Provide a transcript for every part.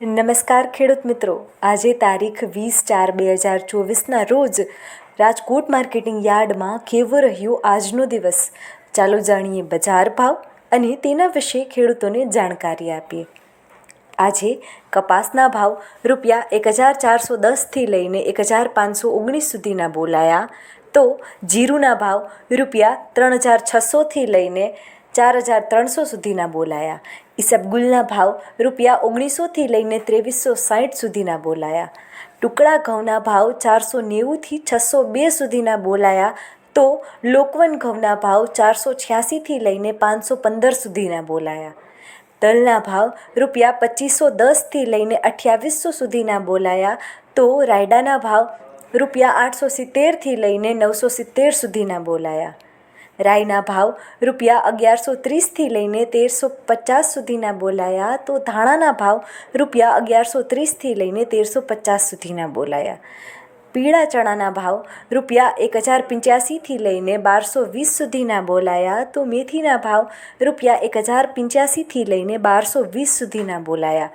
નમસ્કાર ખેડૂત મિત્રો. આજે તારીખ વીસ ચાર બે હજાર ચોવીસના રોજ રાજકોટ માર્કેટિંગ યાર્ડમાં કેવો રહ્યો આજનો દિવસ? ચાલો જાણીએ બજાર ભાવ અને તેના વિશે ખેડૂતોને જાણકારી આપીએ. આજે કપાસના ભાવ રૂપિયા એક હજાર ચારસો દસથી લઈને એક હજાર પાંચસો ઓગણીસ સુધીના બોલાયા. તો જીરુના ભાવ રૂપિયા ત્રણ હજાર છસોથી લઈને ચાર હજાર ત્રણસો સુધીના બોલાયા. ઈસબગુલના ભાવ રૂપિયા ઓગણીસોથી લઈને ત્રેવીસો સાહીઠ સુધીના બોલાયા. ટુકડા ઘઉંના ભાવ ચારસો નેવુંથી છસો બે સુધીના બોલાયા તો લોકવન ઘઉંના ભાવ ચારસો છ્યાસીથી લઈને પાંચસો પંદર સુધીના બોલાયા. તલના ભાવ રૂપિયા પચીસો દસથી લઈને અઠ્યાવીસો સુધીના બોલાયા તો રાયડાના ભાવ રૂપિયા આઠસો સિત્તેરથી લઈને નવસો સિત્તેર સુધીના બોલાયા. રાઈના ભાવ રૂપિયા અગિયારસો ત્રીસથી લઈને તેરસો પચાસ સુધીના બોલાયા તો ધાણાના ભાવ રૂપિયા અગિયારસો ત્રીસથી લઈને તેરસો પચાસ સુધીના બોલાયા. પીળા ચણાના ભાવ રૂપિયા એક હજાર પંચ્યાસીથી લઈને બારસો વીસ સુધીના બોલાયા તો મેથીના ભાવ રૂપિયા એક હજાર પંચ્યાસીથી લઈને બારસો વીસ સુધીના બોલાયા.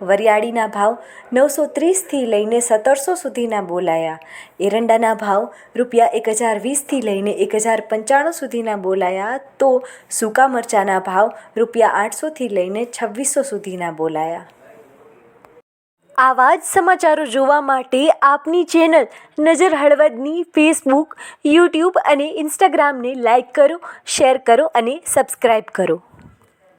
વરિયાળીના ભાવ નવસો ત્રીસથી લઈને સત્તરસો સુધીના બોલાયા. એરંડાના ભાવ રૂપિયા એક હજાર વીસથી લઈને એક હજાર પંચાણું સુધીના બોલાયા તો સૂકા મરચાંના ભાવ રૂપિયા આઠસોથી લઈને છવ્વીસો સુધીના બોલાયા. આવા જ સમાચારો જોવા માટે આપની ચેનલ નજર હળવદની ફેસબુક, યુટ્યુબ અને ઇન્સ્ટાગ્રામને લાઈક કરો, શેર કરો અને સબસ્ક્રાઈબ કરો.